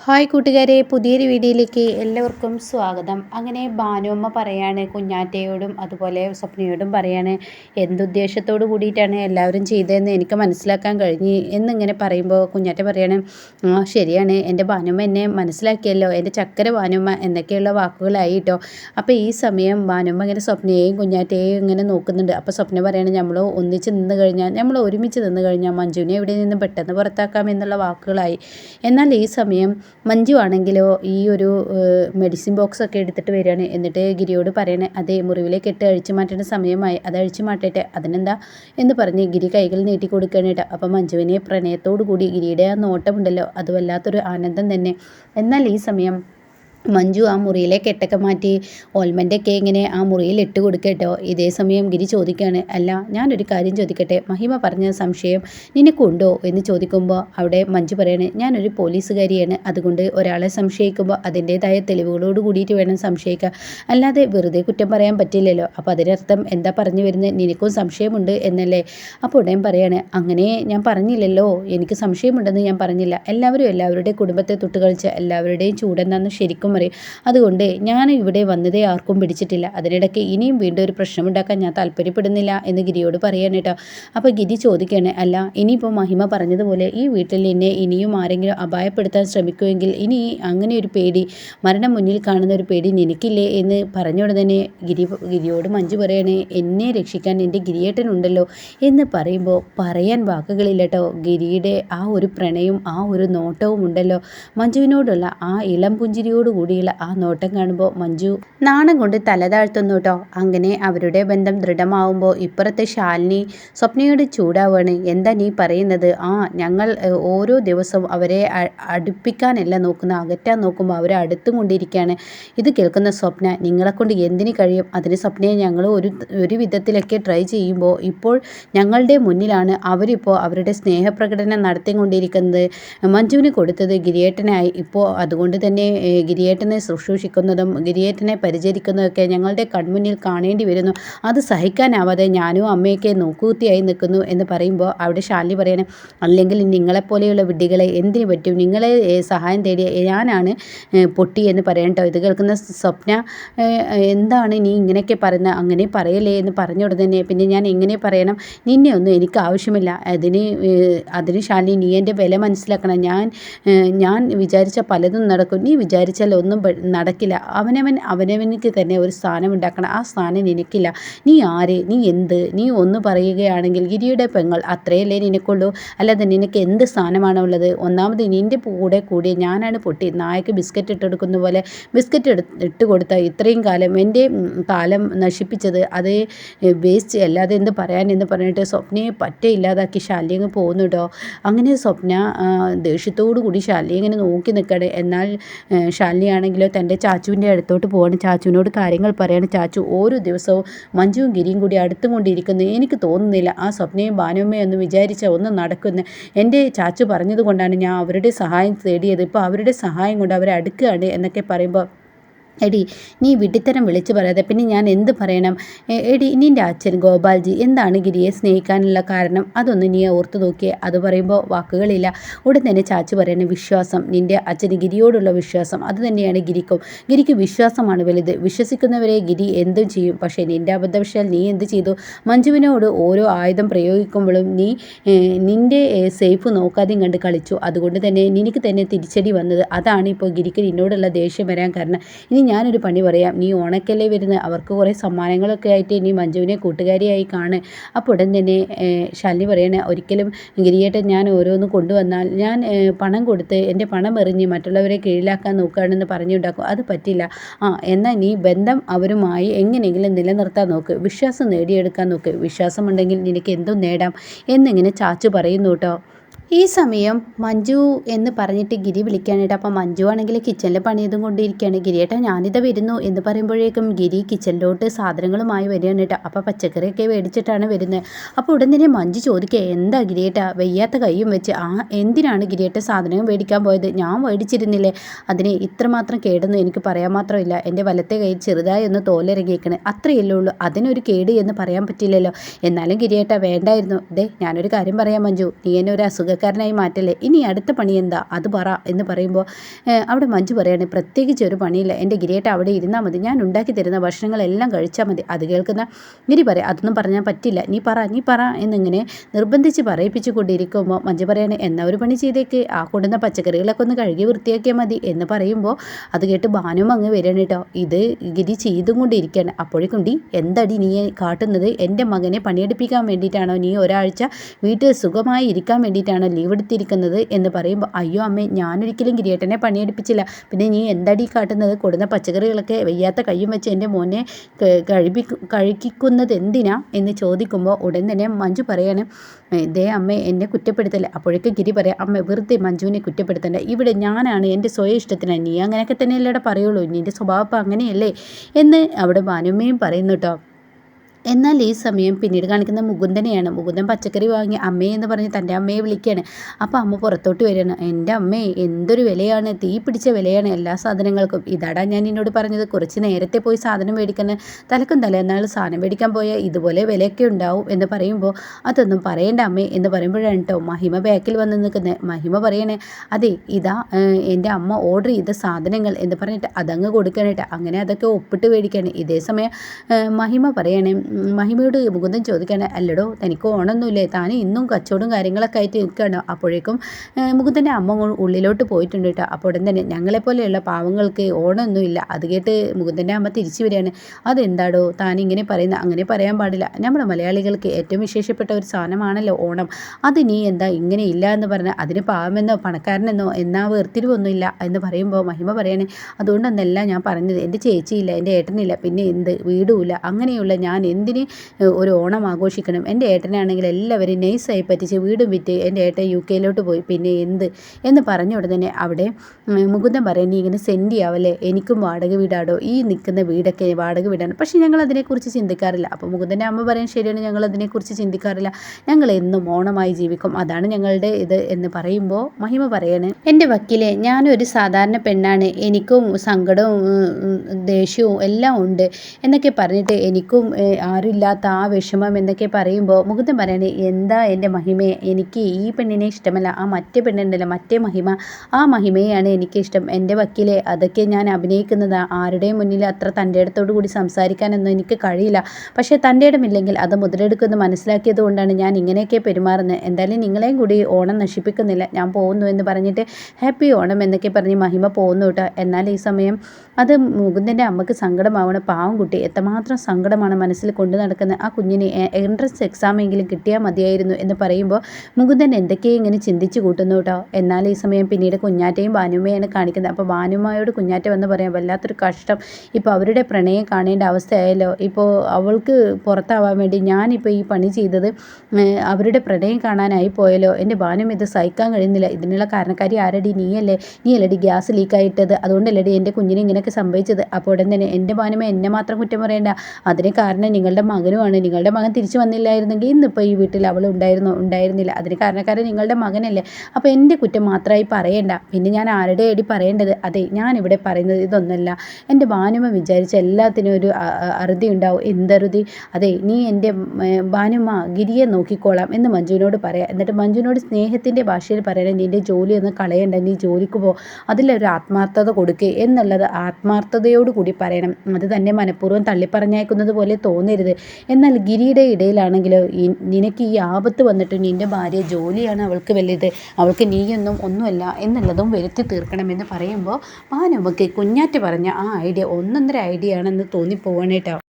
Hi കൂട്ടുകാരെ പുതിയൊരു വീഡിയോയിലേക്ക് എല്ലാവർക്കും സ്വാഗതം. അങ്ങനെ ഭാനുമ്മ പറയാണ് കുഞ്ഞാറ്റയോടും അതുപോലെ സ്വപ്നയോടും പറയാണ് എന്തുദ്ദേശത്തോട് കൂടിയിട്ടാണ് എല്ലാവരും ചെയ്തതെന്ന് എനിക്ക് മനസ്സിലാക്കാൻ കഴിഞ്ഞ് എന്നിങ്ങനെ പറയുമ്പോൾ കുഞ്ഞാറ്റ പറയാണ് ആ ശരിയാണ്. എന്റെ ഭാനുമ്മ എന്നെ മനസ്സിലാക്കിയല്ലോ. എന്റെ ചക്കര ഭാനുമ്മ എന്നൊക്കെയുള്ള വാക്കുകളായി കേട്ടോ. അപ്പോൾ ഈ സമയം ഭാനുമ്മ ഇങ്ങനെ സ്വപ്നയെയും കുഞ്ഞാറ്റയെയും ഇങ്ങനെ നോക്കുന്നുണ്ട്. അപ്പോൾ സ്വപ്ന പറയാണ് നമ്മൾ ഒന്നിച്ച് നിന്ന് കഴിഞ്ഞാൽ നമ്മൾ ഒരുമിച്ച് നിന്ന് കഴിഞ്ഞാൽ മഞ്ജുവിനെ ഇവിടെ നിന്ന് പെട്ടെന്ന് പുറത്താക്കാം എന്നുള്ള വാക്കുകളായി. എന്നാൽ ഈ സമയം മഞ്ജു ആണെങ്കിലോ ഈ ഒരു മെഡിസിൻ ബോക്സ് ഒക്കെ എടുത്തിട്ട് വരികയാണ്. എന്നിട്ട് ഗിരിയോട് പറയണേ അതേ മുറിവിലേക്ക് ഇട്ട് അഴിച്ചു മാറ്റേണ്ട സമയമായി. അത് അഴിച്ചു മാറ്റട്ടെ. അതിനെന്താ? എന്ന് പറഞ്ഞ് ഗിരി കൈകൾ നീട്ടി കൊടുക്കുകയാണ് കേട്ടോ. അപ്പം മഞ്ജുവിനെ പ്രണയത്തോടു കൂടി ഗിരിയുടെ ആ നോട്ടമുണ്ടല്ലോ. അത് വല്ലാത്തൊരു ആനന്ദം തന്നെ. എന്നാൽ ഈ സമയം മഞ്ജു ആ മുറിയിലെ കെട്ടൊക്കെ മാറ്റി ഓൽമെന്റൊക്കെ ഇങ്ങനെ ആ മുറിയിൽ ഇട്ട് കൊടുക്കട്ടോ ഇതേ സമയം ഗിരി ചോദിക്കുകയാണ് അല്ല ഞാനൊരു കാര്യം ചോദിക്കട്ടെ? മഹിമ പറഞ്ഞ സംശയം നിനക്കുണ്ടോ എന്ന് ചോദിക്കുമ്പോൾ അവിടെ മഞ്ജു പറയണേ ഞാനൊരു പോലീസുകാരിയാണ്. അതുകൊണ്ട് ഒരാളെ സംശയിക്കുമ്പോൾ അതിന്റേതായ തെളിവുകളോട് കൂടിയിട്ട് വേണം സംശയിക്കുക അല്ലാതെ വെറുതെ കുറ്റം പറയാൻ പറ്റില്ലല്ലോ. അപ്പോൾ അതിനർത്ഥം എന്താ പറഞ്ഞു വരുന്നത് നിനക്കും സംശയമുണ്ട് എന്നല്ലേ? അപ്പോൾ ഉടൻ പറയാണ് അങ്ങനെ ഞാൻ പറഞ്ഞില്ലല്ലോ. എനിക്ക് സംശയമുണ്ടെന്ന് ഞാൻ പറഞ്ഞില്ല. എല്ലാവരും എല്ലാവരുടെയും കുടുംബത്തെ തൊട്ട് കളിച്ച് എല്ലാവരുടെയും ചൂടെന്താണെന്ന് ശരിക്കും പറയും. അതുകൊണ്ട് ഞാൻ ഇവിടെ വന്നതേ ആർക്കും പിടിച്ചിട്ടില്ല. അതിനിടയ്ക്ക് ഇനിയും വീണ്ടും ഒരു പ്രശ്നമുണ്ടാക്കാൻ ഞാൻ താല്പര്യപ്പെടുന്നില്ല എന്ന് ഗിരിയോട് പറയാണ് കേട്ടോ. അപ്പോൾ ഗിരി ചോദിക്കുകയാണ് അല്ല ഇനിയിപ്പോൾ മഹിമ പറഞ്ഞതുപോലെ ഈ വീട്ടിൽ എന്നെ ഇനിയും ആരെങ്കിലും അപായപ്പെടുത്താൻ ശ്രമിക്കുമെങ്കിൽ ഇനി അങ്ങനെ ഒരു പേടി മരണം മുന്നിൽ കാണുന്ന ഒരു പേടി നിനക്കില്ലേ? എന്ന് പറഞ്ഞോടെ തന്നെ ഗിരി ഗിരിയോട് മഞ്ജു പറയണേ എന്നെ രക്ഷിക്കാൻ എന്റെ ഗിരിയേട്ടനുണ്ടല്ലോ എന്ന് പറയുമ്പോൾ പറയാൻ വാക്കുകളില്ല കേട്ടോ. ഗിരിയുടെ ആ ഒരു പ്രണയവും ആ ഒരു നോട്ടവും ഉണ്ടല്ലോ. മഞ്ജുവിനോടുള്ള ആ ഇളം പുഞ്ചിരിയോട് കൂടിയുള്ള ആ നോട്ടം കാണുമ്പോൾ മഞ്ജു നാണം കൊണ്ട് തല താഴ്ത്തുന്നു കേട്ടോ. അങ്ങനെ അവരുടെ ബന്ധം ദൃഢമാവുമ്പോൾ ഇപ്പുറത്തെ ശാലിനി സ്വപ്നയോട് ചൂടാവാണ്. എന്താ നീ പറയുന്നത്? ആ ഞങ്ങൾ ഓരോ ദിവസവും അവരെ അടുപ്പിക്കാനല്ല നോക്കുന്ന. അകറ്റാൻ നോക്കുമ്പോൾ അവരെ അടുത്തും കൊണ്ടിരിക്കുകയാണ്. ഇത് കേൾക്കുന്ന സ്വപ്ന നിങ്ങളെ കൊണ്ട് എന്തിനു കഴിയും? അതിന് സ്വപ്നയെ ഞങ്ങൾ ഒരു ഒരു വിധത്തിലൊക്കെ ട്രൈ ചെയ്യുമ്പോൾ ഇപ്പോൾ ഞങ്ങളുടെ മുന്നിലാണ് അവരിപ്പോൾ അവരുടെ സ്നേഹപ്രകടനം നടത്തിക്കൊണ്ടിരിക്കുന്നത്. മഞ്ജുവിന് കൊടുത്തത് ഗിരിയേട്ടനായി. ഇപ്പോൾ അതുകൊണ്ട് തന്നെ ഗിരിയേട്ടൻ ഗിരിയേട്ടനെ ശുശ്രൂഷിക്കുന്നതും ഗിരിയേറ്റനെ പരിചരിക്കുന്നതൊക്കെ ഞങ്ങളുടെ കൺമുന്നിൽ കാണേണ്ടി വരുന്നു. അത് സഹിക്കാനാവാതെ ഞാനും അമ്മയൊക്കെ നോക്കൂത്തിയായി നിൽക്കുന്നു എന്ന് പറയുമ്പോൾ അവിടെ ശാലി പറയണേ അല്ലെങ്കിൽ നിങ്ങളെപ്പോലെയുള്ള വിഡ്ഢികളെ എന്തിനു പറ്റും? നിങ്ങളെ സഹായം തേടിയ ഞാനാണ് പൊട്ടി എന്ന് പറയണ്ടോ ഇത് കേൾക്കുന്ന സ്വപ്ന എന്താണ് നീ ഇങ്ങനെയൊക്കെ പറയുന്നത്? അങ്ങനെ പറയലേ എന്ന് പറഞ്ഞ ഉടനെ പിന്നെ ഞാൻ എങ്ങനെ പറയണം? നിന്നെ ഒന്നും എനിക്ക് ആവശ്യമില്ല. അതിന് അതിന് ശാലി നീ എന്റെ വില മനസ്സിലാക്കണം. ഞാൻ ഞാൻ വിചാരിച്ച പലതും നടക്കും. നീ വിചാരിച്ചാൽ ഒന്നും നടക്കില്ല. അവനവൻ അവനവനിക്ക് തന്നെ ഒരു സ്ഥാനം ഉണ്ടാക്കണം. ആ സ്ഥാനം നിനക്കില്ല നീ ആര്? നീ എന്ത്? നീ ഒന്ന് പറയുകയാണെങ്കിൽ ഗിരിയുടെ പെങ്ങൾ അത്രയല്ലേ നിനക്കുള്ളൂ? അല്ലാതെ നിനക്ക് എന്ത് സ്ഥാനമാണ് ഉള്ളത് ഒന്നാമത് നിന്റെ കൂടെ കൂടി ഞാനാണ് പൊട്ടി നായക്ക് ബിസ്ക്കറ്റ് ഇട്ടെടുക്കുന്ന പോലെ ബിസ്ക്കറ്റ് ഇട്ട് കൊടുത്ത ഇത്രയും കാലം എന്റെ കാലം നശിപ്പിച്ചത് അത് വേസ്റ്റ് അല്ലാതെ എന്ത് പറയാൻ എന്ന് പറഞ്ഞിട്ട് സ്വപ്നയെ പറ്റേ ഇല്ലാതാക്കി ശാല്യങ്ങ് പോകുന്നു കേട്ടോ അങ്ങനെ സ്വപ്ന ദേഷ്യത്തോടു കൂടി ശാല്യ ഇങ്ങനെ നോക്കി നിൽക്കണേ. എന്നാൽ ശാലിനി ആണെങ്കിലോ തന്റെ ചാച്ചുവിന്റെ അടുത്തോട്ട് പോവാണ്. ചാച്ചുവിനോട് കാര്യങ്ങൾ പറയാണ്. ചാച്ചു ഓരോ ദിവസവും മഞ്ജുവും ഗിരിയും കൂടി അടുത്തും കൊണ്ടിരിക്കുന്നു എനിക്ക് തോന്നുന്നില്ല ആ സ്വപ്നയും ബാനുമ്മയും ഒന്ന് വിചാരിച്ച ഒന്ന് നടക്കുന്നു. എന്റെ ചാച്ചു പറഞ്ഞതുകൊണ്ടാണ് ഞാൻ അവരുടെ സഹായം തേടിയത്. ഇപ്പോൾ അവരുടെ സഹായം കൊണ്ട് അവരെ അടുക്കുകയാണ് എന്നൊക്കെ പറയുമ്പോൾ എടി നീ വിഡിത്തരം വിളിച്ചു പറയാതെ പിന്നെ ഞാൻ എന്ത് പറയണം? എടി നിന്റെ അച്ഛൻ ഗോപാൽജി എന്താണ് ഗിരിയെ സ്നേഹിക്കാനുള്ള കാരണം? അതൊന്ന് നീ ഓർത്തു നോക്കിയേ. അത് പറയുമ്പോൾ വാക്കുകളില്ല. ഉടൻ തന്നെ ചാച്ചു പറയുന്ന വിശ്വാസം നിന്റെ അച്ഛന് ഗിരിയോടുള്ള വിശ്വാസം അത് തന്നെയാണ് ഗിരിക്കും. ഗിരിക്ക് വിശ്വാസമാണ് വലുത്. വിശ്വസിക്കുന്നവരെ ഗിരി എന്തും ചെയ്യും. പക്ഷേ നിന്റെ അബദ്ധവശാൽ നീ എന്ത് ചെയ്തു? മഞ്ജുവിനോട് ഓരോ ആയുധം പ്രയോഗിക്കുമ്പോഴും നീ നിന്റെ സേഫ് നോക്കാതെയും കണ്ട് കളിച്ചു. അതുകൊണ്ട് തന്നെ നിനക്ക് തന്നെ തിരിച്ചടി വന്നത്. അതാണ് ഇപ്പോൾ ഗിരിക്ക് നിന്നോടുള്ള ദേഷ്യം വരാൻ കാരണം. ഇനി ഞാനൊരു പണി പറയാം. നീ ഓണക്കല്ലേ വരുന്നത്? അവർക്ക് കുറേ സമ്മാനങ്ങളൊക്കെ ആയിട്ട് നീ മഞ്ജുവിനെ കൂട്ടുകാരിയായി കാണ്. അപ്പോൾ ഉടൻ തന്നെ ശാലിനി പറയണേ ഒരിക്കലും ഗിരിയേട്ടൻ ഞാൻ ഓരോന്ന് കൊണ്ടുവന്നാൽ ഞാൻ പണം കൊടുത്ത് എന്റെ പണം എറിഞ്ഞ് മറ്റുള്ളവരെ കീഴിലാക്കാൻ നോക്കുകയാണെന്ന് പറഞ്ഞുണ്ടാക്കും. അത് പറ്റില്ല. ആ എന്നാൽ നീ ബന്ധം അവരുമായി എങ്ങനെയെങ്കിലും നിലനിർത്താൻ നോക്ക്. വിശ്വാസം നേടിയെടുക്കാൻ നോക്ക്. വിശ്വാസമുണ്ടെങ്കിൽ നിനക്ക് എന്തും നേടാം. എന്നിങ്ങനെ ചാച്ചു പറയുന്നു കേട്ടോ. ഈ സമയം മഞ്ജു എന്ന് പറഞ്ഞിട്ട് ഗിരി വിളിക്കാനായിട്ട് അപ്പം മഞ്ജു ആണെങ്കിൽ കിച്ചണിൽ പണിയതും കൊണ്ടിരിക്കുകയാണ്. ഗിരിയേട്ടാ ഞാനിത് വരുന്നു എന്ന് പറയുമ്പോഴേക്കും ഗിരി കിച്ചണിലോട്ട് സാധനങ്ങളുമായി വരികയാണ് കേട്ടോ. അപ്പോൾ പച്ചക്കറിയൊക്കെ മേടിച്ചിട്ടാണ് വരുന്നത്. അപ്പോൾ ഉടൻ തന്നെ മഞ്ജു ചോദിക്കുക എന്താ ഗിരിയേട്ടാ വയ്യാത്ത കൈയും വെച്ച് ആ എന്തിനാണ് ഗിരിയേട്ട സാധനം മേടിക്കാൻ പോയത്? ഞാൻ മേടിച്ചിരുന്നില്ലേ? അതിനെ ഇത്രമാത്രം കേടെന്ന് എനിക്ക് പറയാൻ മാത്രമില്ല. എന്റെ വലത്തെ കൈ ചെറുതായി ഒന്ന് തോലിറങ്ങിയേക്കണേ. അത്രയല്ലേ ഉള്ളൂ. അതിനൊരു കേട് എന്ന് പറയാൻ പറ്റില്ലല്ലോ. എന്നാലും ഗിരിയേട്ട വേണ്ടായിരുന്നു. ദേ ഞാനൊരു കാര്യം പറയാം മഞ്ജു. നീ എന്നെ ഒരു അസുഖം പാചകക്കാരനായി മാറ്റല്ലേ? ഇനി അടുത്ത പണി എന്താ? അത് പറ എന്ന് പറയുമ്പോൾ അവിടെ മഞ്ജു പറയാണ് പ്രത്യേകിച്ച് ഒരു പണിയില്ല. എന്റെ ഗിരിയേട്ട അവിടെ ഇരുന്നാൽ മതി. ഞാൻ ഉണ്ടാക്കി തരുന്ന ഭക്ഷണങ്ങളെല്ലാം കഴിച്ചാൽ മതി. അത് കേൾക്കുന്ന ഗിരി പറയാം അതൊന്നും പറഞ്ഞാൽ പറ്റില്ല. നീ പറ നീ പറ എന്നിങ്ങനെ നിർബന്ധിച്ച് പറയിപ്പിച്ചു കൊണ്ടിരിക്കുമ്പോൾ മഞ്ജു പറയാണ് എന്നാ ഒരു പണി ചെയ്തേക്ക്. ആ കൊണ്ടുവന്ന പച്ചക്കറികളൊക്കെ ഒന്ന് കഴുകി വൃത്തിയാക്കിയാൽ മതി എന്ന് പറയുമ്പോൾ അത് കേട്ട് ഭാനും അങ്ങ് വരണം കേട്ടോ. ഇത് ഗിരി ചെയ്തും കൊണ്ടിരിക്കുകയാണ് അപ്പോഴേക്കും ഡി എന്തടി നീ കാട്ടുന്നത്? എന്റെ മകനെ പണിയെടുപ്പിക്കാൻ വേണ്ടിയിട്ടാണോ? നീ ഒരാഴ്ച വീട്ടിൽ സുഖമായി ഇരിക്കാൻ വേണ്ടിയിട്ടാണോ? ലീവ് എടുത്തിരിക്കുന്നത് എന്ന് പറയുമ്പോൾ അയ്യോ അമ്മേ ഞാനൊരിക്കലും ഗിരിയേട്ടനെ പണിയെടുപ്പിച്ചില്ല. പിന്നെ നീ എന്തടി കാട്ടുന്നത്? കൊടുന്ന പച്ചക്കറികളൊക്കെ വയ്യാത്ത കയ്യും വെച്ച് എന്റെ മോനെ കഴിപ്പി കഴിക്കുന്നത് എന്തിനാ? എന്ന് ചോദിക്കുമ്പോൾ ഉടൻ തന്നെ മഞ്ജു പറയാണ് ദേ അമ്മേ എന്നെ കുറ്റപ്പെടുത്തല്ലേ? അപ്പോഴേക്ക് ഗിരി പറയാം അമ്മ വെറുതെ മഞ്ജുവിനെ കുറ്റപ്പെടുത്തണ്ട. ഇവിടെ ഞാനാണ് എന്റെ സ്വയം ഇഷ്ടത്തിന് നീ അങ്ങനെയൊക്കെ തന്നെയല്ലേടെ പറയുള്ളൂ. നിന്റെ സ്വഭാവം അങ്ങനെയല്ലേ? എന്ന് അവിടെ ഭാനുമ്മയും പറയുന്നു കേട്ടോ എന്നാൽ ഈ സമയം പിന്നീട് കാണിക്കുന്ന മുകുന്ദനെയാണ്. മുകുന്ദൻ പച്ചക്കറി വാങ്ങി അമ്മയെ എന്ന് പറഞ്ഞ് തന്റെ അമ്മയെ വിളിക്കുകയാണ്. അപ്പോൾ അമ്മ പുറത്തോട്ട് വരികയാണ്. എന്റെ അമ്മേ എന്തൊരു വിലയാണ്? തീ പിടിച്ച വിലയാണ് എല്ലാ സാധനങ്ങൾക്കും. ഇതാടാ ഞാൻ എന്നോട് പറഞ്ഞത്. കുറച്ച് നേരത്തെ പോയി സാധനം മേടിക്കുന്ന തലക്കും തലേന്നാൾ സാധനം മേടിക്കാൻ പോയാൽ ഇതുപോലെ വിലയൊക്കെ ഉണ്ടാവും എന്ന് പറയുമ്പോൾ അതൊന്നും പറയേണ്ട അമ്മേ എന്ന് പറയുമ്പോഴാണ് കേട്ടോ മഹിമ ബാക്കിൽ വന്ന് നിൽക്കുന്നത് മഹിമ പറയണേ അതെ ഇതാ എന്റെ അമ്മ ഓർഡർ ചെയ്ത സാധനങ്ങൾ എന്ന് പറഞ്ഞിട്ട് അതങ്ങ് കൊടുക്കാനായിട്ട് അങ്ങനെ അതൊക്കെ ഒപ്പിട്ട് മേടിക്കുകയാണ് ഇതേ സമയം മഹിമ പറയണേ മഹിമയോട് മുകുന്ദൻ ചോദിക്കുകയാണ് അല്ലടോ തനിക്ക് ഓണമൊന്നുമില്ലേ? താൻ ഇന്നും കച്ചവടം കാര്യങ്ങളൊക്കെ ആയിട്ട് നിൽക്കുകയാണ്. അപ്പോഴേക്കും മുകുന്ദന്റെ അമ്മ ഉള്ളിലോട്ട് പോയിട്ടുണ്ട് കേട്ടോ അപ്പോൾ ഉടൻ തന്നെ ഞങ്ങളെപ്പോലെയുള്ള പാവങ്ങൾക്ക് ഓണമൊന്നുമില്ല. അത് കേട്ട് മുകുന്ദന്റെ അമ്മ തിരിച്ചു വരികയാണ്. അതെന്താടോ? താൻ ഇങ്ങനെ പറയുന്ന അങ്ങനെ പറയാൻ പാടില്ല. നമ്മുടെ മലയാളികൾക്ക് ഏറ്റവും വിശേഷപ്പെട്ട ഒരു സാധനമാണല്ലോ ഓണം. അത് നീ എന്താ ഇങ്ങനെ ഇല്ല എന്ന് പറഞ്ഞാൽ അതിന് പാവമെന്നോ പണക്കാരനെന്നോ എന്നാ വേർതിരിവൊന്നുമില്ല എന്ന് പറയുമ്പോൾ മഹിമ പറയാണ് അതുകൊണ്ടൊന്നല്ല ഞാൻ പറഞ്ഞത്. എന്റെ ചേച്ചിയില്ല എന്റെ ഏട്ടനില്ല. പിന്നെ എന്ത്? വീടുമില്ല അങ്ങനെയുള്ള ഞാൻ എന്ത് എന്തിന് ഒരു ഓണം ആഘോഷിക്കണം? എന്റെ ഏട്ടനാണെങ്കിൽ എല്ലാവരും നൈസായി പറ്റിച്ച് വീടും വിറ്റ് എന്റെ ഏട്ടൻ യു കെയിലോട്ട് പോയി. പിന്നെ എന്ത്? എന്ന് പറഞ്ഞ ഉടനെ അവിടെ മുകുന്ദൻ പറയാൻ നീ ഇങ്ങനെ സെൻഡ് ചെയ്യാവല്ലേ? എനിക്കും വാടക വീടാടോ? ഈ നിൽക്കുന്ന വീടൊക്കെ വാടക വീടാണ്. പക്ഷേ ഞങ്ങൾ അതിനെക്കുറിച്ച് ചിന്തിക്കാറില്ല. അപ്പോൾ മുകുന്ദന്റെ അമ്മ പറയാൻ ശരിയാണ് ഞങ്ങൾ അതിനെക്കുറിച്ച് ചിന്തിക്കാറില്ല. ഞങ്ങൾ എന്നും ഓണമായി ജീവിക്കും. അതാണ് ഞങ്ങളുടെ ഇത് എന്ന് പറയുമ്പോൾ മഹിമ പറയാണ്. എന്റെ വക്കീലെ ഞാനൊരു സാധാരണ പെണ്ണാണ്. എനിക്കും സങ്കടവും ദേഷ്യവും എല്ലാം ഉണ്ട്. എന്നൊക്കെ പറഞ്ഞിട്ട് എനിക്കും ആരുമില്ലാത്ത ആ വിഷമം എന്നൊക്കെ പറയുമ്പോൾ മുകുന്ദൻ പറയണേ എന്താ എന്റെ മഹിമയെ എനിക്ക് ഈ പെണ്ണിനെ ഇഷ്ടമല്ല. ആ മറ്റേ പെണ്ണുണ്ടല്ലോ മറ്റേ മഹിമ. ആ മഹിമയാണ് എനിക്കിഷ്ടം. എന്റെ വക്കീലെ അതൊക്കെ ഞാൻ അഭിനയിക്കുന്നത്. ആരുടെയും മുന്നിൽ അത്ര തന്റെ ഇടത്തോടു കൂടി സംസാരിക്കാനൊന്നും എനിക്ക് കഴിയില്ല. പക്ഷേ തന്റെ ഇടമില്ലെങ്കിൽ അത് മുതലെടുക്കുമെന്ന് മനസ്സിലാക്കിയത് കൊണ്ടാണ് ഞാൻ ഇങ്ങനെയൊക്കെ പെരുമാറുന്നത്. എന്തായാലും നിങ്ങളെയും കൂടി ഓണം നശിപ്പിക്കുന്നില്ല. ഞാൻ പോകുന്നു എന്ന് പറഞ്ഞിട്ട് ഹാപ്പി ഓണം എന്നൊക്കെ പറഞ്ഞ് മഹിമ പോകുന്നു കേട്ടോ. എന്നാൽ ഈ സമയം അത് മുകുന്ദന്റെ അമ്മയ്ക്ക് സങ്കടമാവണം. പാവം കുട്ടി. എത്രമാത്രം സങ്കടമാണ് മനസ്സിൽ കൊണ്ടു നടക്കുന്ന ആ കുഞ്ഞിന് എൻട്രൻസ് എക്സാമെങ്കിലും കിട്ടിയാൽ മതിയായിരുന്നു എന്ന് പറയുമ്പോൾ മുകുന്ദൻ എന്തൊക്കെയോ ഇങ്ങനെ ചിന്തിച്ചു കൂട്ടുന്നു കേട്ടോ. എന്നാൽ ഈ സമയം പിന്നീട് കുഞ്ഞാറ്റയും ഭാനുമയാണ് കാണിക്കുന്നത്. അപ്പോൾ ബാനുമ്മയോട് കുഞ്ഞാറ്റ വന്ന് പറയാം വല്ലാത്തൊരു കഷ്ടം. ഇപ്പോൾ അവരുടെ പ്രണയം കാണേണ്ട അവസ്ഥയായല്ലോ. ഇപ്പോൾ അവൾക്ക് പുറത്താവാൻ വേണ്ടി ഞാനിപ്പോൾ ഈ പണി ചെയ്തത് അവരുടെ പ്രണയം കാണാനായി പോയല്ലോ. എന്റെ ബാനും ഇത് സഹിക്കാൻ കഴിയുന്നില്ല. ഇതിനുള്ള കാരണക്കാരി ആരടി? നീയല്ലേ? നീ അല്ലടി ഗ്യാസ് ലീക്കായിട്ടത് അതുകൊണ്ടല്ലടി എന്റെ കുഞ്ഞിനെ ഇങ്ങനെയൊക്കെ സംഭവിച്ചത്. അപ്പോൾ ഉടൻ തന്നെ എന്റെ ബാനുമ്മ എന്നെ മാത്രം കുറ്റം പറയേണ്ട. അതിന് കാരണം നിങ്ങളുടെ മകനുമാണ്. നിങ്ങളുടെ മകൻ തിരിച്ചു വന്നില്ലായിരുന്നെങ്കിൽ ഇന്നിപ്പോൾ ഈ വീട്ടിൽ അവൾ ഉണ്ടായിരുന്നു? ഉണ്ടായിരുന്നില്ല. അതിന് കാരണക്കാരൻ നിങ്ങളുടെ മകനല്ലേ. അപ്പോൾ എന്റെ കുറ്റം മാത്രമായി പറയണ്ട. പിന്നെ ഞാൻ ആരുടെ അടി പറയേണ്ടത്? അതെ ഞാനിവിടെ പറയുന്നത് ഇതൊന്നല്ല. എന്റെ ഭാനുമ വിചാരിച്ച എല്ലാത്തിനും ഒരു അറുതി ഉണ്ടാവും. എന്തറുതി? അതെ നീ എന്റെ ഭാനുമ ഗിരിയെ നോക്കിക്കോളാം എന്ന് മഞ്ജുവിനോട് പറയാം. എന്നിട്ട് മഞ്ജുവിനോട് സ്നേഹത്തിന്റെ ഭാഷയിൽ പറയണം നിന്റെ ജോലിയൊന്നും കളയണ്ട. നീ ജോലിക്ക് പോ. അതിലൊരു ആത്മാർത്ഥത കൊടുക്കുക എന്നുള്ളത് ആത്മാർത്ഥതയോടുകൂടി പറയണം. അത് തന്നെ മനഃപൂർവം തള്ളിപ്പറഞ്ഞേക്കുന്നത് പോലെ തോന്നരുത്. എന്നാൽ ഗിരിയുടെ ഇടയിലാണെങ്കിലോ നിനക്ക് ഈ ആപത്ത് വന്നിട്ട് നിന്റെ ഭാര്യ ജോലിയാണ് അവൾക്ക് വലുത്. അവൾക്ക് നീയൊന്നും ഒന്നുമല്ല എന്നുള്ളതും വരുത്തി തീർക്കണമെന്ന് പറയുമ്പോൾ ആ നമുക്ക് കുഞ്ഞാറ്റ് പറഞ്ഞ ആ ഐഡിയ ഒന്നൊന്നര ഐഡിയ ആണെന്ന് തോന്നിപ്പോവാണ് കേട്ടോ.